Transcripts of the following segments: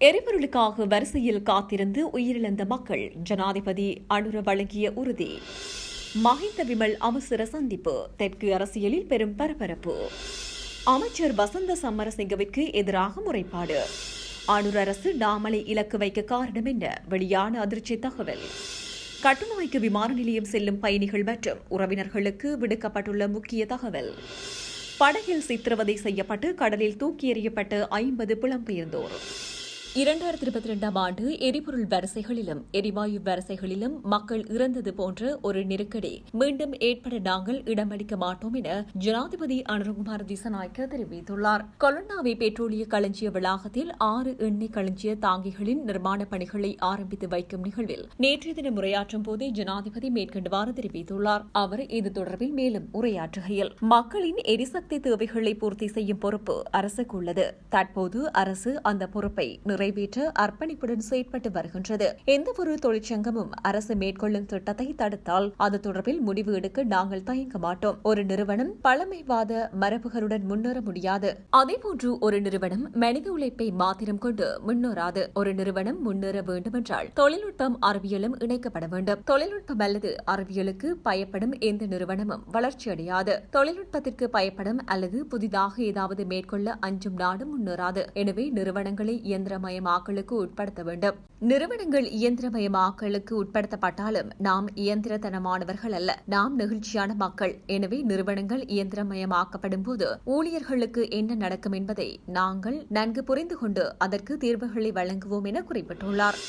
எரிபொருளுக்காக வரிசையில் காத்திருந்து உயிரிழந்த மக்கள் ஜனாதிபதி அனுர வழங்கிய உறுதி. மஹிந்த விமல் அவசர சந்திப்பு தெற்கு அரசியலில் பெரும் பரபரப்பு. அமைச்சர் வசந்த சம்மரசிங்கவிற்கு எதிராக முறைப்பாடு. அனுர் அரசு நாமலை இலக்கு வைக்க காரணம் என்ன? வெளியான அதிர்ச்சி தகவல். கட்டுநாய்க்கு விமான நிலையம் செல்லும் பயணிகள் மற்றும் உறவினர்களுக்கு விடுக்கப்பட்டுள்ள முக்கிய தகவல். படகில் சித்திரவதை செய்யப்பட்டு கடலில் தூக்கி எறியப்பட்டு ஐம்பது புலம்பெயர்ந்தோர் இரண்டாயிரத்தி இருபத்தி இரண்டாம் ஆண்டு எரிபொருள் வரிசைகளிலும் எரிவாயு வரிசைகளிலும் மக்கள் இறந்தது போன்ற ஒரு நெருக்கடி. மீண்டும் ஏற்பட நாங்கள் இடமளிக்க மாட்டோம் என ஜனாதிபதி அனுரகுமார் திசநாயக்க தெரிவித்துள்ளார். கொலன்னாவை பெட்ரோலிய களஞ்சிய வளாகத்தில் ஆறு எண்ணெய் களஞ்சிய தாங்கிகளின் நிர்மாண பணிகளை ஆரம்பித்து வைக்கும் நிகழ்வில் நேற்றைய தினம் உரையாற்றும் போதே ஜனாதிபதி மேற்கண்டவாறு தெரிவித்துள்ளார். அவர் இது தொடர்பில் மேலும் உரையாற்றுகையில் மக்களின் எரிசக்தி தேவைகளை பூர்த்தி செய்யும் பொறுப்பு அரசுக்கு உள்ளது. தற்போது அரசு அந்த பொறுப்பை நிறைவேற்ற அர்ப்பணிப்புடன் செயற்பட்டு வருகின்றது. எந்தவொரு தொழிற்சங்கமும் அரசு மேற்கொள்ளும் திட்டத்தை தடுத்தால் அது தொடர்பில் முடிவு எடுக்க நாங்கள் தயங்க மாட்டோம். ஒரு நிறுவனம் பழமைவாத மரபுகளுடன் முன்னேற முடியாது. அதேபோன்று ஒரு நிறுவனம் மனித உழைப்பை மாத்திரம் கொண்டு முன்னேறாது. ஒரு நிறுவனம் முன்னேற வேண்டுமென்றால் தொழில்நுட்பம் அறிவியலும் இணைக்கப்பட வேண்டும். தொழில்நுட்பம் அல்லது அறிவியலுக்கு பயப்படும் எந்த நிறுவனமும் வளர்ச்சியடையாது தொழில்நுட்பத்திற்கு பயப்படும் அல்லது புதிதாக ஏதாவது மேற்கொள்ள அஞ்சும் நாடும் முன்னேறாது. எனவே நிறுவனங்களை இயந்திரமய இயந்திரமயமாக்கலுக்கு உட்படுத்த வேண்டும். நிறுவனங்கள் இயந்திரமயமாக்கலுக்கு உட்படுத்தப்பட்டாலும் நாம் இயந்திரத்தனமானவர்கள் அல்ல நாம் நெகிழ்ச்சியான மக்கள். எனவே நிறுவனங்கள் இயந்திரமயமாக்கப்படும் போது ஊழியர்களுக்கு என்ன நடக்கும் என்பதை நாங்கள் நன்கு புரிந்து கொண்டு அதற்கு தீர்வுகளை வழங்குவோம் என குறிப்பிட்டுள்ளார்.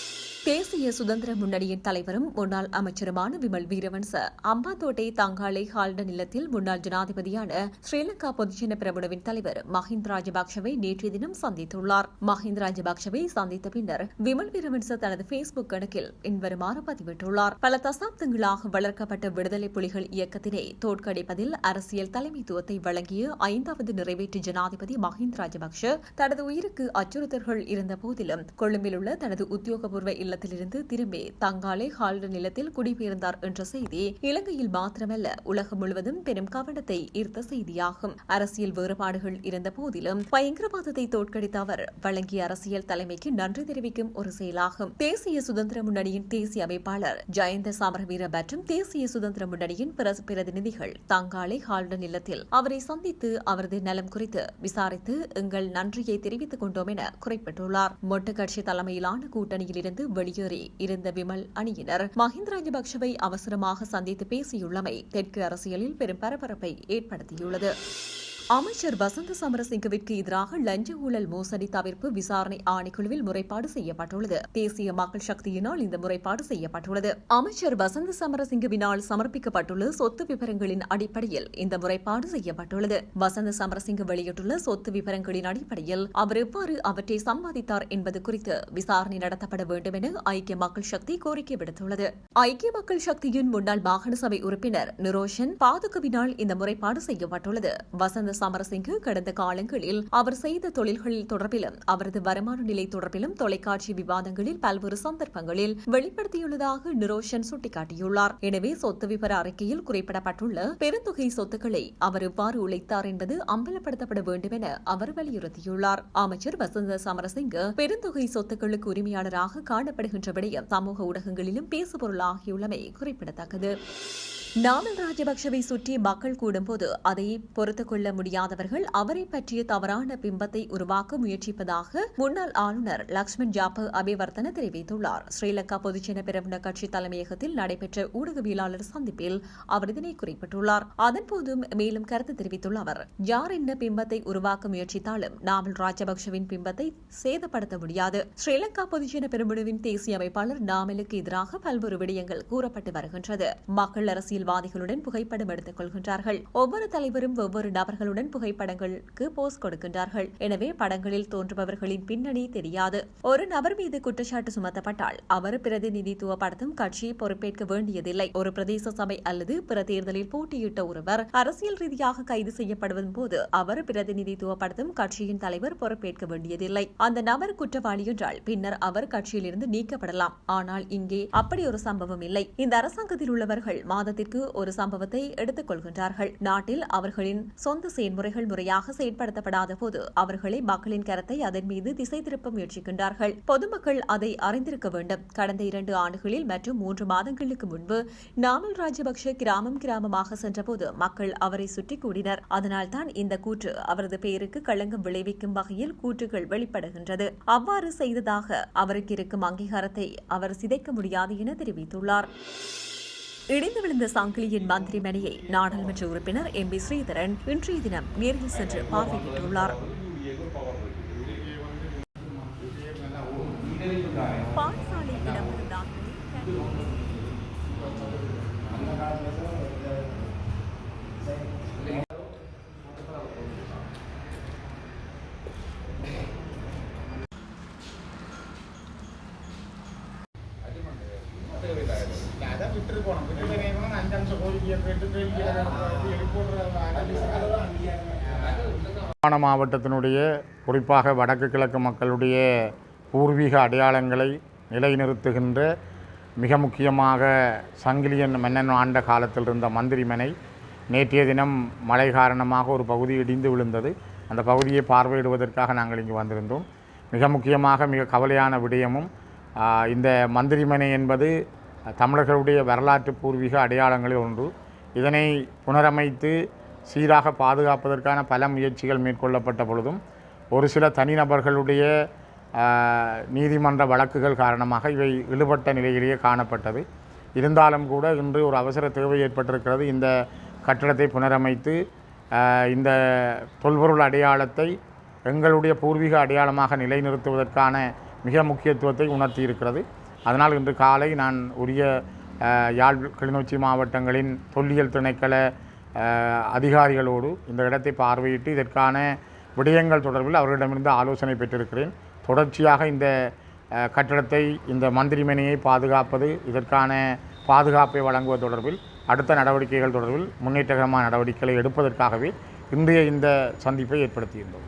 தேசிய சுதந்திர முன்னணியின் தலைவரும் முன்னாள் அமைச்சருமான விமல் வீரவன்ச அம்பாந்தோட்டை தாங்காலை ஹால்டன் இல்லத்தில் முன்னாள் ஜனாதிபதியான ஸ்ரீலங்கா பொதுஜன பிரமுடவின் தலைவர் மஹிந்த ராஜபக்சவை நேற்றைய தினம் சந்தித்துள்ளார். மஹிந்த ராஜபக்சவை சந்தித்த பின்னர் விமல் வீரவன்ச தனது பேஸ்புக் கணக்கில் பின்வருமாறு பதிவிட்டுள்ளார். பல தசாப்தங்களாக வளர்க்கப்பட்ட விடுதலை புலிகள் இயக்கத்தினை தோற்கடிப்பதில் அரசியல் தலைமைத்துவத்தை வழங்கிய ஐந்தாவது நிறைவேற்று ஜனாதிபதி மஹிந்த ராஜபக்ஷ தனது உயிருக்கு அச்சுறுத்தல்கள் இருந்த போதிலும் கொழும்பில் உள்ள தனது உத்தியோகபூர்வ இல்ல நிலத்திலிருந்து திரும்பி தங்காலே ஹால்டு நிலத்தில் குடிபெயர்ந்தார் என்ற செய்தி இலங்கையில் மாத்திரமல்ல. உலகம் முழுவதும் பெரும் கவனத்தை ஈர்த்த செய்தியாகும். அரசியல் வேறுபாடுகள் இருந்த போதிலும் பயங்கரவாதத்தை தோற்கடித்த அவர் வழங்கிய அரசியல் தலைமைக்கு நன்றி தெரிவிக்கும் ஒரு செயலாகும். தேசிய சுதந்திர முன்னணியின் தேசிய அமைப்பாளர் ஜெயந்த சமரவீர மற்றும் தேசிய சுதந்திர முன்னணியின் பிரதிநிதிகள் தங்காலை ஹால்டன் இல்லத்தில் அவரை சந்தித்து அவரது நலம் குறித்து விசாரித்து எங்கள் நன்றியை தெரிவித்துக் கொண்டோம் என குறிப்பிட்டுள்ளார். மொட்டு கட்சி தலைமையிலான கூட்டணியில் இருந்து வெளியேறி இருந்த விமல் அணியினர். மஹிந்த ராஜபக்சவை அவசரமாக சந்தித்து பேசியுள்ளமை தெற்கு அரசியலில் பெரும் பரபரப்பை ஏற்படுத்தியுள்ளது. அமைச்சர் வசந்த சமரசிங்கவிற்கு எதிராக லஞ்ச ஊழல் மோசடி தவிர்ப்பு விசாரணை ஆணைக்குழுவில் முறைப்பாடு செய்யப்பட்டுள்ளது. தேசிய மக்கள் சக்தியினால் இந்த முறைப்பாடு செய்யப்பட்டுள்ளது. அமைச்சர் வசந்த சமரசிங்கவினால் சமர்ப்பிக்கப்பட்டுள்ள சொத்து விவரங்களின் அடிப்படையில் இந்த முறைப்பாடு செய்யப்பட்டுள்ளது. வசந்த சமரசிங்க வெளியிட்டுள்ள சொத்து விவரங்களின் அடிப்படையில் அவர் எவ்வாறு அவற்றை சம்பாதித்தார் என்பது குறித்து விசாரணை நடத்தப்பட வேண்டும் என ஐக்கிய மக்கள் சக்தி கோரிக்கை விடுத்துள்ளது. ஐக்கிய மக்கள் சக்தியின் முன்னாள் மாகாண சபை உறுப்பினர் நிரோஷன் பாதுகாவினால் இந்த முறைப்பாடு செய்யப்பட்டுள்ளது. வசந்த சமரசிங்கு கடந்த காலங்களில் அவர் செய்த தொழில்களில் தொடர்பிலும் அவரது வருமான நிலை தொடர்பிலும் தொலைக்காட்சி விவாதங்களில் பல்வேறு சந்தர்ப்பங்களில் வெளிப்படுத்தியுள்ளதாக நிரோஷன் சுட்டிக்காட்டியுள்ளார். எனவே சொத்து விவர அறிக்கையில் குறிப்பிடப்பட்டுள்ள பெருந்தொகை சொத்துக்களை அவர் எவ்வாறு உழைத்தார் என்பது அம்பலப்படுத்தப்பட வேண்டும் என அவர் வலியுறுத்தியுள்ளார். அமைச்சர் வசந்த சமரசிங்க பெருந்தொகை சொத்துக்களுக்கு உரிமையாளராக காணப்படுகின்ற விடயம் சமூக ஊடகங்களிலும் பேசுபொருளாகியுள்ளமை குறிப்பிடத்தக்கது. நாமல் ராஜபக்சவை சுற்றி மக்கள் கூடும்போது அதை பொறுத்து கொள்ள முடியாதவர்கள் அவரை பற்றிய தவறான பிம்பத்தை உருவாக்க முயற்சிப்பதாக முன்னாள் ஆளுநர் லக்ஷ்மண் ஜாப்ப அபிவர்த்தன தெரிவித்துள்ளார். ஸ்ரீலங்கா பொதுஜன பிரமுன கட்சி தலைமையகத்தில் நடைபெற்ற ஊடகவியலாளர் சந்திப்பில் அவர் இதனை குறிப்பிட்டுள்ளார். அதன்போதும் மேலும் கருத்து தெரிவித்துள்ள அவர் யார் என்ன பிம்பத்தை உருவாக்க முயற்சித்தாலும் நாமல் ராஜபக்சவின் பிம்பத்தை சேதப்படுத்த முடியாது. ஸ்ரீலங்கா பொதுஜன பெருமுழுவின் தேசிய அமைப்பாளர் நாமலுக்கு எதிராக பல்வேறு விடயங்கள் கூறப்பட்டு வருகின்றது. மக்கள் அரசியல் அரசியல்வாதிகளுடன் புகைப்படம் எடுத்துக் கொள்கின்றார்கள். ஒவ்வொரு தலைவரும் ஒவ்வொரு நபர்களுடன் புகைப்படங்களுக்கு போஸ் கொடுக்கின்றார்கள். எனவே படங்களில் தோன்றுபவர்களின் பின்னணி தெரியாது. ஒரு நபர் மீது குற்றச்சாட்டு சுமத்தப்பட்டால் அவர் பிரதிநிதித்துவப்படுத்தும் கட்சி பொறுப்பேற்க வேண்டியதில்லை. ஒரு பிரதேச சபை அல்லது பிற தேர்தலில் போட்டியிட்ட ஒருவர் அரசியல் ரீதியாக கைது செய்யப்படுவதன் போது அவர் பிரதிநிதித்துவப்படுத்தும் கட்சியின் தலைவர் பொறுப்பேற்க வேண்டியதில்லை. அந்த நபர் குற்றவாளி என்றால் பின்னர் அவர் கட்சியிலிருந்து நீக்கப்படலாம். ஆனால் இங்கே அப்படி ஒரு சம்பவம் இல்லை. இந்த அரசாங்கத்தில் உள்ளவர்கள் மாதத்திற்கு மாதத்திற்கு ஒரு சம்பவத்தை எடுத்துக் கொள்கின்றார்கள். நாட்டில் அவர்களின் சொந்த செயல்முறைகள் முறையாக செயற்படுத்தப்படாத போது அவர்களை மக்களின் கரத்தை அதன் மீது திசை திருப்ப முயற்சிக்கின்றார்கள். பொதுமக்கள் அதை அறிந்திருக்க வேண்டும். கடந்த இரண்டு ஆண்டுகளில் மற்றும் மூன்று மாதங்களுக்கு முன்பு நாமல் ராஜபக்ஷ கிராமம் கிராமமாக சென்றபோது மக்கள் அவரை சுற்றி கூடினர். அதனால்தான் இந்த கூற்று அவரது பெயருக்கு களங்கம் விளைவிக்கும் வகையில் கூற்றுகள் வெளிப்படுகின்றது. அவ்வாறு செய்ததாக அவருக்கு இருக்கும் அங்கீகாரத்தை அவர் சிதைக்க முடியாது என தெரிவித்துள்ளார். இடிந்து விழுந்த சாங்கிலியின் மந்திரிமனையை நாடாளுமன்ற உறுப்பினர் எம் பி ஸ்ரீதரன் இன்றைய தினம் நேரில் சென்று பார்வையிட்டுள்ளார். பாடசாலை இடம்பெறும் யாழ்ப்பாண மாவட்டத்தினுடைய குறிப்பாக வடக்கு கிழக்கு மக்களுடைய பூர்வீக அடையாளங்களை நிலைநிறுத்துகின்ற மிக முக்கியமாக சங்கிலியன் மன்னன் ஆண்ட காலத்தில் இருந்த மந்திரிமனை நேற்றைய தினம் மழை காரணமாக ஒரு பகுதி இடிந்து விழுந்தது. அந்த பகுதியை பார்வையிடுவதற்காக நாங்கள் இங்கு வந்திருந்தோம். மிக முக்கியமாக மிக கவலையான விடயமும் இந்த மந்திரிமனை என்பது தமிழர்களுடைய வரலாற்று பூர்வீக அடையாளங்களில் ஒன்று. இதனை புனரமைத்து சீராக பாதுகாப்பதற்கான பல முயற்சிகள் மேற்கொள்ளப்பட்ட பொழுதும் ஒரு சில தனிநபர்களுடைய நீதிமன்ற வழக்குகள் காரணமாக இவை இழுபட்ட நிலையிலேயே காணப்பட்டது. இருந்தாலும் கூட இன்று ஒரு அவசர தேவை ஏற்பட்டிருக்கிறது. இந்த கட்டடத்தை புனரமைத்து இந்த தொல்பொருள் அடையாளத்தை எங்களுடைய பூர்வீக அடையாளமாக நிலைநிறுத்துவதற்கான மிக முக்கியத்துவத்தை உணர்த்தி இருக்கிறது அதனால் இன்று காலை நான் உரிய யாழ் கிளிநொச்சி மாவட்டங்களின் தொல்லியல் திணைக்கள அதிகாரிகளோடு இந்த இடத்தை பார்வையிட்டு இதற்கான விடயங்கள் தொடர்பில் அவர்களிடமிருந்து ஆலோசனை பெற்றிருக்கிறேன். தொடர்ச்சியாக இந்த கட்டடத்தை இந்த மந்திரிமனையை பாதுகாப்பது இதற்கான பாதுகாப்பை வழங்குவது தொடர்பில் அடுத்த நடவடிக்கைகள் தொடர்பில் முன்னேற்றகரமான நடவடிக்கைகளை எடுப்பதற்காகவே இன்றைய இந்த சந்திப்பை ஏற்படுத்தியிருந்தோம்.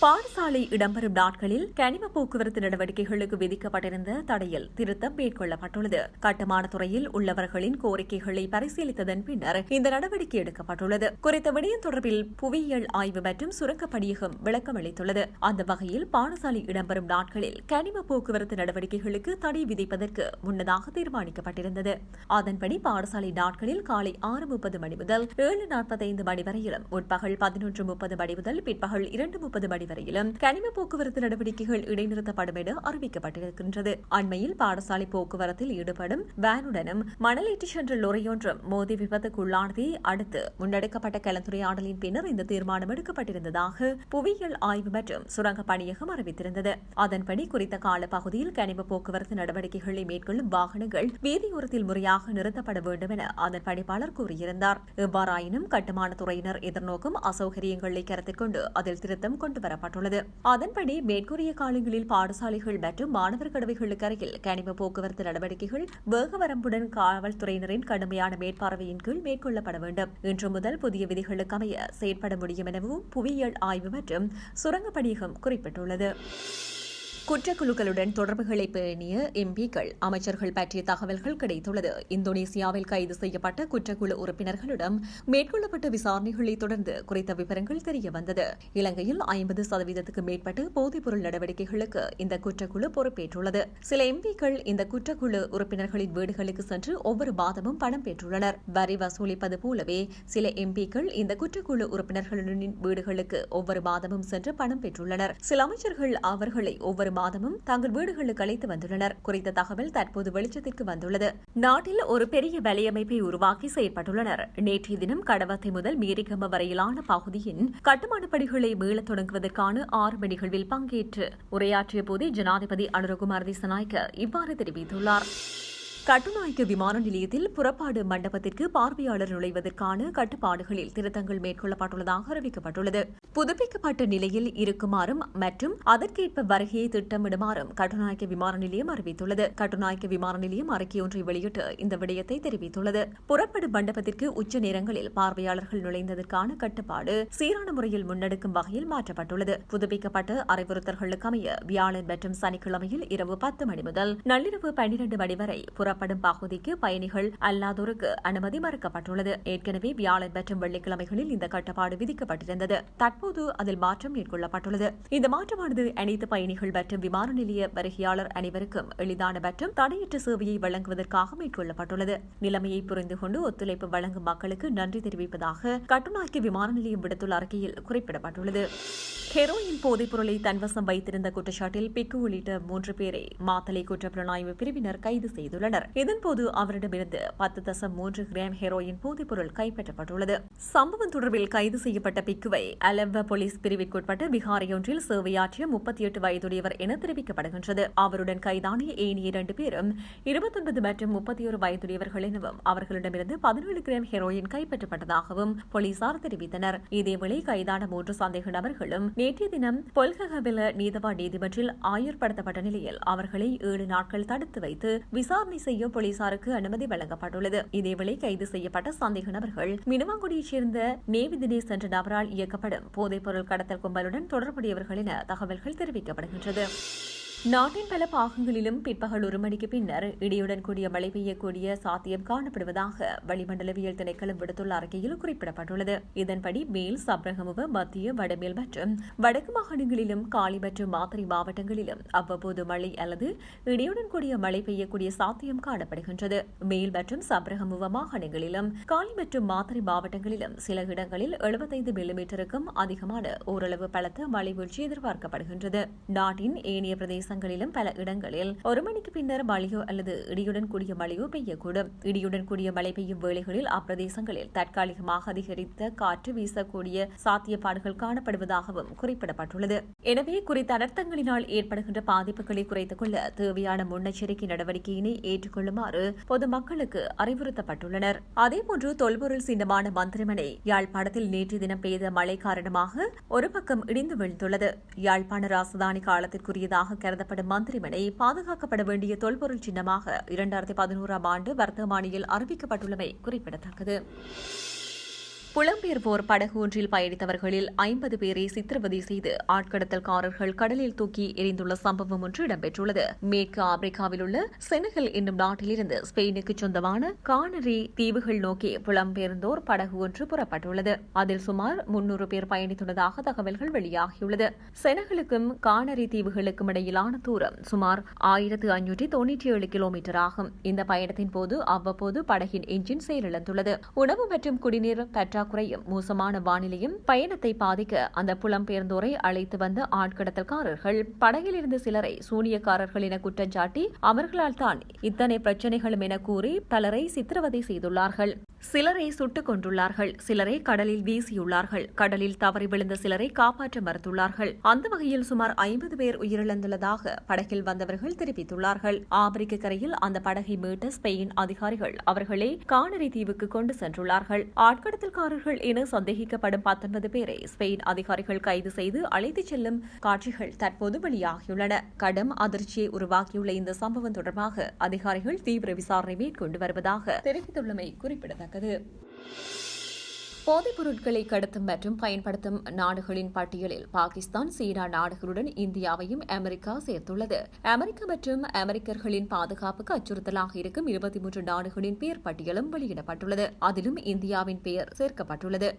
பாடசாலை இடம்பெறும் நாட்களில் கனிம போக்குவரத்து நடவடிக்கைகளுக்கு விதிக்கப்பட்டிருந்த தடையில் திருத்தம் மேற்கொள்ளப்பட்டுள்ளது. கட்டுமான துறையில் உள்ளவர்களின் கோரிக்கைகளை பரிசீலித்ததன் பின்னர் இந்த நடவடிக்கை எடுக்கப்பட்டுள்ளது. குறித்த விடயம் தொடர்பில் புவியியல் ஆய்வு மற்றும் சுரங்கப்பணியகம் விளக்கம் அளித்துள்ளது. அந்த வகையில் பாடசாலை இடம்பெறும் நாட்களில் கனிம போக்குவரத்து நடவடிக்கைகளுக்கு தடை விதிப்பதற்கு முன்னதாக தீர்மானிக்கப்பட்டிருந்தது. அதன்படி பாடசாலை நாட்களில் காலை ஆறு முப்பது மணி முதல் ஏழு நாற்பத்தைந்து மணி வரையிலும் உட்பகல் பதினொன்று முப்பது மணி முதல் பிற்பகல் இரண்டு முப்பது மணி வரையிலும் கனிம போக்குவரத்து நடவடிக்கைகள் இடைநிறுத்தப்படும் என அறிவிக்கப்பட்டிருக்கின்றது. அண்மையில் பாடசாலை போக்குவரத்தில் ஈடுபடும் வேனுடனும் மணலேற்றி சென்ற லொரியொன்றும் மோதி விபத்துக்குள்ளானதை அடுத்து முன்னெடுக்கப்பட்ட கலந்துரையாடலின் பின்னர் இந்த தீர்மானம் எடுக்கப்பட்டிருந்ததாக புவியியல் ஆய்வு மற்றும் சுரங்க பணியகம் அறிவித்திருந்தது. அதன்படி குறித்த கால பகுதியில் கனிம போக்குவரத்து நடவடிக்கைகளை மேற்கொள்ளும் வாகனங்கள் வீதியோரத்தில் முறையாக நிறுத்தப்பட வேண்டும் என அதன் பணிப்பாளர் கூறியிருந்தார். எவ்வாறாயினும் கட்டுமான துறையினர் எதிர்நோக்கும் அசௌகரியங்களை கருத்தில் கொண்டு அதில் திருத்தம் கொண்டு வரப்பட்டுள்ளது அதன்படி மேற்கூறிய காலங்களில் பாடசாலைகள் மற்றும் மாணவர் கடவைகளுக்கு அருகில் கனிம போக்குவரத்து நடவடிக்கைகள் வேக வரம்புடன் காவல்துறையினரின் கடுமையான மேற்பார்வையின் கீழ் மேற்கொள்ளப்பட வேண்டும். இன்று முதல் புதிய விதிகளுக்கு அமைய செயற்பட முடியும் எனவும் புவியியல் ஆய்வு மற்றும் சுரங்க பணியகம் குறிப்பிட்டுள்ளது. குற்றக்குழுக்களுடன் தொடர்புகளை பேணிய எம்பிக்கள் அமைச்சர்கள் பற்றிய தகவல்கள் கிடைத்துள்ளது. இந்தோனேசியாவில் கைது செய்யப்பட்ட குற்றக்குழு உறுப்பினர்களிடம் மேற்கொள்ளப்பட்ட விசாரணைகளை தொடர்ந்து குறித்த விவரங்கள் தெரிய வந்தது. இலங்கையில் ஐம்பது சதவீதத்துக்கு மேற்பட்டு போதைப்பொருள் நடவடிக்கைகளுக்கு இந்த குற்றக்குழு பொறுப்பேற்றுள்ளது. சில எம்பிக்கள் இந்த குற்றக்குழு உறுப்பினர்களின் வீடுகளுக்கு சென்று ஒவ்வொரு மாதமும் பணம் பெற்றுள்ளனர். வரி வசூலிப்பது போலவே சில எம்பிக்கள் இந்த குற்றக்குழு உறுப்பினர்களின் வீடுகளுக்கு ஒவ்வொரு மாதமும் சென்று பணம் பெற்றுள்ளனர். சில அமைச்சர்கள் அவர்களை ஒவ்வொரு மாதமும் தங்கள் வீடுகளுக்கு அழைத்து வந்துள்ளனர். குறித்த தகவல் தற்போது வெளிச்சத்திற்கு வந்துள்ளது. நாட்டில் ஒரு பெரிய வலையமைப்பை உருவாக்கி செயற்பட்டுள்ளனர். நேற்றைய தினம் கடவத்தை முதல் மீரிகம வரையிலான பகுதியின் கட்டுமானப் பணிகளை மீளத் தொடங்குவதற்கான ஆரம்ப நிகழ்வில் பங்கேற்று உரையாற்றிய போதே ஜனாதிபதி அனுரகுமார் திசநாயக்க இவ்வாறு தெரிவித்துள்ளார். கட்டுநாயக்க விமான நிலையத்தில் புறப்பாடு மண்டபத்திற்கு பார்வையாளர் நுழைவதற்கான கட்டுப்பாடுகளில் திருத்தங்கள் மேற்கொள்ளப்பட்டுள்ளதாக அறிவிக்கப்பட்டுள்ளது. புதுப்பிக்கப்பட்ட நிலையில் இருக்குமாறும் மற்றும் அதற்கேற்ப வருகையை திட்டமிடுமாறும் கட்டுநாயக்க விமான நிலையம் அறிவித்துள்ளது. கட்டுநாயக்க விமான நிலையம் அறிக்கையொன்றை வெளியிட்டு இந்த விடயத்தை தெரிவித்துள்ளது. புறப்படும் மண்டபத்திற்கு உச்ச நேரங்களில் பார்வையாளர்கள் நுழைந்ததற்கான கட்டுப்பாடு சீரான முறையில் முன்னெடுக்கும் வகையில் மாற்றப்பட்டுள்ளது. புதுப்பிக்கப்பட்ட அறிவுறுத்தல்களுக்கு அமைய வியாழன் மற்றும் சனிக்கிழமையில் இரவு பத்து மணி முதல் நள்ளிரவு பன்னிரண்டு மணி வரை புற கூறப்படும் பகுதிக்கு பயணிகள் அல்லாதோருக்கு அனுமதி மறுக்கப்பட்டுள்ளது. ஏற்கனவே வியாழன் மற்றும் வெள்ளிக்கிழமைகளில் இந்த கட்டுப்பாடு விதிக்கப்பட்டிருந்தது. தற்போது அதில் மாற்றம் மேற்கொள்ளப்பட்டுள்ளது. இந்த மாற்றமானது அனைத்து பயணிகள் மற்றும் விமான நிலைய வருகையாளர் அனைவருக்கும் எளிதான மற்றும் தடையற்ற சேவையை வழங்குவதற்காக மேற்கொள்ளப்பட்டுள்ளது. நிலைமையை புரிந்து கொண்டு ஒத்துழைப்பு வழங்கும் மக்களுக்கு நன்றி தெரிவிப்பதாக கட்டுநாய்க்கு விமான நிலையம் விடுத்துள்ள அறிக்கையில் குறிப்பிடப்பட்டுள்ளது. ஹெரோயின் போதைப் பொருளை தன்வசம் வைத்திருந்த குற்றச்சாட்டில் பிக்கு உள்ளிட்ட மூன்று பேரை மாத்தலை குற்றப்புலனாய்வு பிரிவினர் கைது செய்துள்ளனர். இதன்போது அவரிடமிருந்து பத்து தசம் மூன்று கிராம் ஹெரோயின் போதைப்பொருள் கைப்பற்றப்பட்டுள்ளது. சம்பவம் தொடர்பில் கைது செய்யப்பட்ட பிக்குவை அலவ போலீஸ் பிரிவிற்குட்பட்ட விகாரையொன்றில் சேவையாற்றிய முப்பத்தி எட்டு வயதுடையவர் என தெரிவிக்கப்படுகின்றது. அவருடன் கைதான ஏனைய இரண்டு பேரும் இருபத்தொன்பது மற்றும் முப்பத்தி ஒரு வயதுடையவர்கள் எனவும் அவர்களிடமிருந்து பதினேழு கிராம் ஹெரோயின் கைப்பற்றப்பட்டதாகவும் போலீசார் தெரிவித்தனர். இதேவேளை கைதான மூன்று சந்தேக நபர்களும் நேற்றைய தினம் பொல்ககவில நீதவா நீதிமன்றில் ஆயுர்படுத்தப்பட்ட நிலையில் அவர்களை ஏழு நாட்கள் தடுத்து வைத்து விசாரணை செய்ய போலீசாருக்கு அனுமதி வழங்கப்பட்டுள்ளது. இதேவேளை கைது செய்யப்பட்ட சந்தேக நபர்கள் மினுவாங்குடியைச் சேர்ந்த நேவி தினேஷ் என்ற நபரால் இயக்கப்படும் போதைப்பொருள் கடத்தல் கும்பலுடன் தொடர்புடையவர்கள் என தகவல்கள் தெரிவிக்கப்படுகின்றது. நாட்டின் பல பாகங்களிலும் பிற்பகல் ஒரு மணிக்கு பின்னர் இடியுடன் கூடிய மழை பெய்யக்கூடிய சாத்தியம் காணப்படுவதாக வளிமண்டலவியல் திணைக்களம் விடுத்துள்ள அறிக்கையில் குறிப்பிடப்பட்டுள்ளது. இதன்படி மேல் சப்ரகமுவ மத்திய வடமேல் மற்றும் வடக்கு மாகாணங்களிலும் காலி மற்றும் மாத்திரை மாவட்டங்களிலும் அவ்வப்போது மழை அல்லது இடியுடன் கூடிய மழை பெய்யக்கூடிய சாத்தியம் காணப்படுகின்றது. மேல் மற்றும் சப்ரகமுவ மாகாணங்களிலும் காலி மற்றும் மாத்திரை மாவட்டங்களிலும் சில இடங்களில் எழுபத்தைந்து மில்லிமீட்டருக்கும் அதிகமான ஓரளவு பலத்த மழை வீழ்ச்சி எதிர்பார்க்கப்படுகின்றது. நாட்டின் ஏனைய பிரதேசங்களிலும் பல இடங்களில் ஒரு மணிக்கு பின்னர் மழையோ அல்லது இடியுடன் கூடிய மழையோ பெய்யக்கூடும். இடியுடன் கூடிய மழை பெய்யும் வேளைகளில் அப்பிரதேசங்களில் தற்காலிகமாக அதிகரித்த காற்று வீசக்கூடிய சாத்தியப்பாடுகள் காணப்படுவதாகவும் குறிப்பிடப்பட்டுள்ளது. எனவே குறித்த அனர்த்தங்களினால் ஏற்படுகின்ற பாதிப்புகளை குறைத்துக் கொள்ள தேவையான முன்னெச்சரிக்கை நடவடிக்கையினை ஏற்றுக்கொள்ளுமாறு பொதுமக்களுக்கு அறிவுறுத்தப்பட்டுள்ளனர். அதேபோன்று தொல்பொருள் சின்னமான மந்திரிமனை யாழ்ப்பாணத்தில் நேற்று தினம் பெய்த மழை காரணமாக ஒரு பக்கம் இடிந்து வீழ்ந்துள்ளது. யாழ்ப்பாண ராசதானி காலத்திற்குரியதாக காணப்படும் மந்திரிமனை பாதுகாக்கப்பட வேண்டிய தொல்பொருள் சின்னமாக இரண்டாயிரத்தி பதினோராம் ஆண்டு வர்த்தமானியில் அறிவிக்கப்பட்டுள்ளமை குறிப்பிடத்தக்கது. புலம்பெயர்வோர் படகு ஒன்றில் பயணித்தவர்களில் ஐம்பது பேரை சித்திரவதை செய்து ஆட்கடத்தல்காரர்கள் கடலில் தூக்கி எரிந்துள்ள சம்பவம் ஒன்று இடம்பெற்றுள்ளது. மேற்கு ஆப்பிரிக்காவில் உள்ள செனகல் என்னும் நாட்டிலிருந்து ஸ்பெயினுக்கு சொந்தமான கானரி தீவுகள் நோக்கி புலம்பெயர்ந்தோர் படகு ஒன்று புறப்பட்டுள்ளது. அதில் சுமார் முன்னூறு பேர் பயணித்துள்ளதாக தகவல்கள் வெளியாகியுள்ளது. செனகலுக்கும் கானரி தீவுகளுக்கும் இடையிலான தூரம் சுமார் ஆயிரத்து ஐநூற்றி தொன்னூற்றி ஏழு கிலோமீட்டர் ஆகும். இந்த பயணத்தின் போது அவ்வப்போது படகின் என்ஜின் செயலிழந்துள்ளது. உணவு மற்றும் குடிநீர் பற்றாக்குறையும் மோசமான வானிலையும் பயணத்தை பாதிக்க அந்த புலம்பெயர்ந்தோரை அழைத்து வந்த ஆட்கடத்தல்காரர்கள். படகில் இருந்த சிலரை சூனியக்காரர்கள் என குற்றஞ்சாட்டி அவர்களால் தான் இத்தனை பிரச்சனைகளும் என கூறி பலரை சித்திரவதை செய்துள்ளார்கள். சிலரை சுட்டுக் கொண்டுள்ளார்கள் சிலரை கடலில் வீசியுள்ளார்கள். கடலில் தவறி விழுந்த சிலரை காப்பாற்ற மறுத்துள்ளார்கள். அந்த வகையில் சுமார் ஐம்பது பேர் உயிரிழந்துள்ளதாக படகில் வந்தவர்கள் தெரிவித்துள்ளார்கள். ஆப்பிரிக்க கரையில் அந்த படகை மீட்ட ஸ்பெயின் அதிகாரிகள் அவர்களை காணரி தீவுக்கு கொண்டு சென்றுள்ளார்கள். ஆட்கடத்தல்காரர் ஆட்கடத்தல்காரர்கள் என சந்தேகிக்கப்படும் பத்தொன்பது பேரை ஸ்பெயின் அதிகாரிகள் கைது செய்து அழைத்துச் செல்லும் காட்சிகள் தற்போது வெளியாகியுள்ளன. கடும் அதிர்ச்சியை உருவாக்கியுள்ள இந்த சம்பவம் தொடர்பாக அதிகாரிகள் தீவிர விசாரணை மேற்கொண்டு வருவதாக தெரிவித்துள்ளமை குறிப்பிடத்தக்கது. போதைப் பொருட்களை கடத்தும் மற்றும் பயன்படுத்தும் நாடுகளின் பட்டியலில் பாகிஸ்தான் சீனா நாடுகளுடன் இந்தியாவையும் அமெரிக்கா சேர்த்துள்ளது. அமெரிக்கா மற்றும் அமெரிக்கர்களின் பாதுகாப்புக்கு அச்சுறுத்தலாக இருக்கும் இருபத்தி மூன்று நாடுகளின் பெயர் பட்டியலும் வெளியிடப்பட்டுள்ளது. அதிலும் இந்தியாவின் பெயர் சேர்க்கப்பட்டுள்ளது.